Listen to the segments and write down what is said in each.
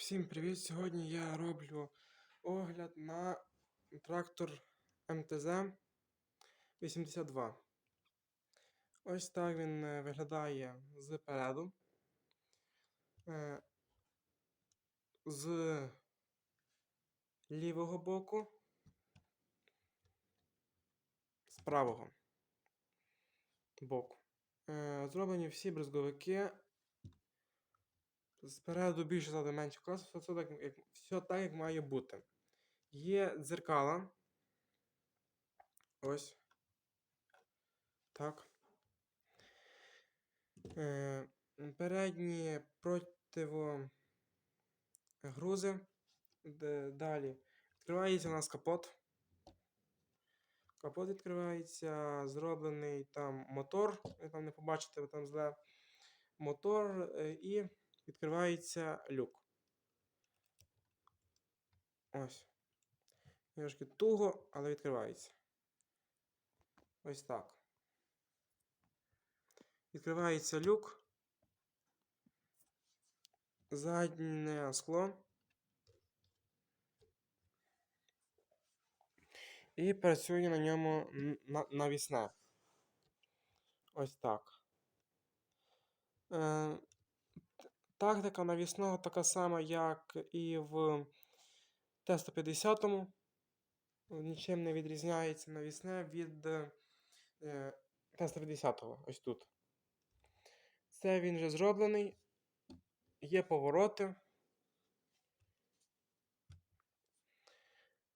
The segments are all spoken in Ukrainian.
Всім привіт! Сьогодні я роблю огляд на трактор МТЗ 82. Ось так він е, виглядає зпереду. Е, З лівого боку. З правого боку. Е, Зроблені всі бризговики Спереду більше ззаду менше класу, все так, як, все так, як має бути. Є дзеркала. Ось. Так. Е, передні противогрузи. Далі. Відкривається у нас капот. Капот відкривається, зроблений там мотор. Ви там не побачите, бо там зле мотор е, і відкривається люк. Ось. Трошки туго, але відкривається. Ось так. Відкривається люк. Заднє скло. І працює на ньому навісне. Ось так. Тактика навісного така сама, як і в Т-150. Нічим не відрізняється навісне від е, Т-150. Ось тут. Це він вже зроблений. Є повороти.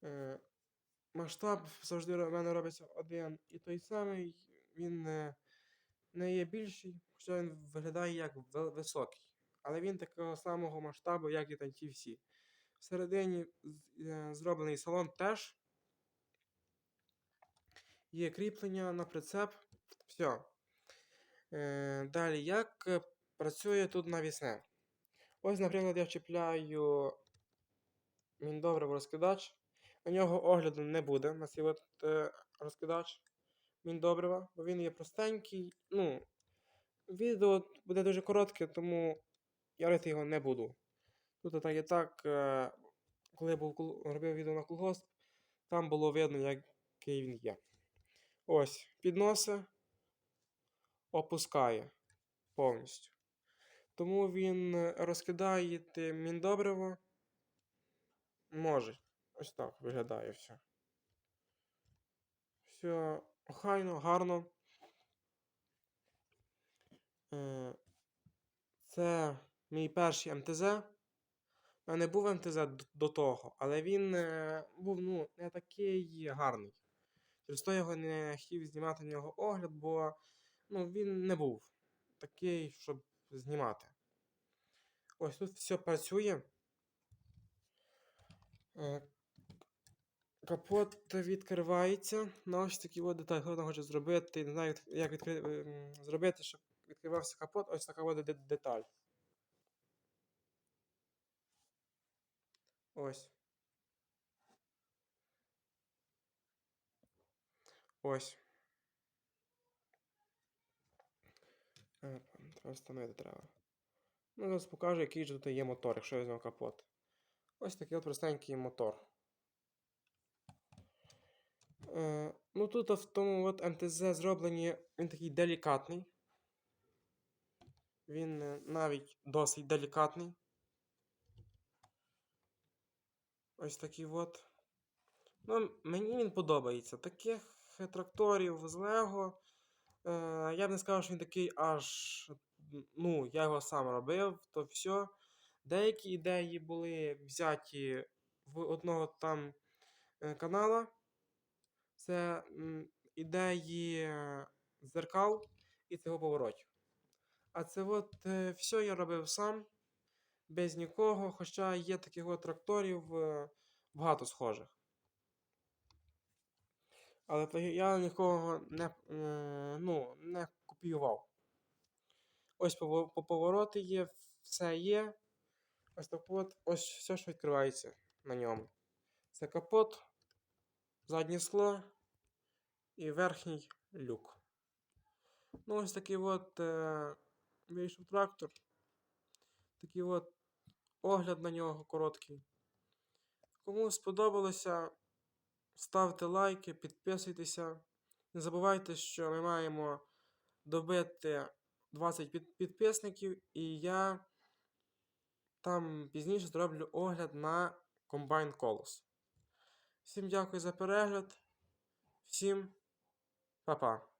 Е, Масштаб завжди у мене робиться один і той самий. Він не є більший, хоча він виглядає як високий. Але він такого самого масштабу, як і та ті всі. Всередині е, зроблений салон теж. Є кріплення на прицеп. Все. Далі, як працює тут навісне? Ось, наприклад, я вчіпляю міндобрив розкидач. На нього огляду не буде на цей от, е, розкидач міндобрива, бо він є простенький. Ну, відео буде дуже коротке, тому я робити його не буду. Тут так і так, е, коли я був робив відео на колгосп, там було видно, який він є. Ось, підноси, опускає повністю. Тому він е, розкидає міндобриво. Може. Ось так виглядає все. Все охайно, гарно. Е, Це мій перший МТЗ. У мене був МТЗ до того, але він е, був ну, не такий гарний. Через то його не хотів знімати на нього огляд, бо ну, він не був такий, щоб знімати. Ось тут все працює. Е, Капот відкривається. На ось такі от деталі. Хто хоче зробити, не знаю, як- як відкри... ем, зробити, щоб відкривався капот. Ось така от деталь. Ось. Ось. Треба встановити треба. Ну, зараз покажу, який же тут є мотор, якщо я візьму капот. Ось такий от простенький мотор. Е, ну тут в тому от МТЗ зроблені, він такий делікатний. Він е, навіть досить делікатний. Ось такий от. Ну, мені він подобається. Таких е, тракторів з Лего. Е, я б не сказав, що він такий аж. Ну, я його сам робив, то все. Деякі ідеї були взяті в одного там е, канала. Це ідеї е, зеркал і цього поворотів. А це от все я робив сам, без нікого, хоча є таких от тракторів е, багато схожих. Але я нікого не, е, ну, не копіював. Ось по повороти є, все є. Ось так от, ось все, що відкривається на ньому. Це капот, заднє скло і верхній люк. Ну, ось такий от е, вийшов трактор. Такий от огляд на нього короткий. Кому сподобалося, ставте лайки, підписуйтеся. Не забувайте, що ми маємо добити 20 підписників, і я там пізніше зроблю огляд на комбайн колос. Всім дякую за перегляд. Всім па-па.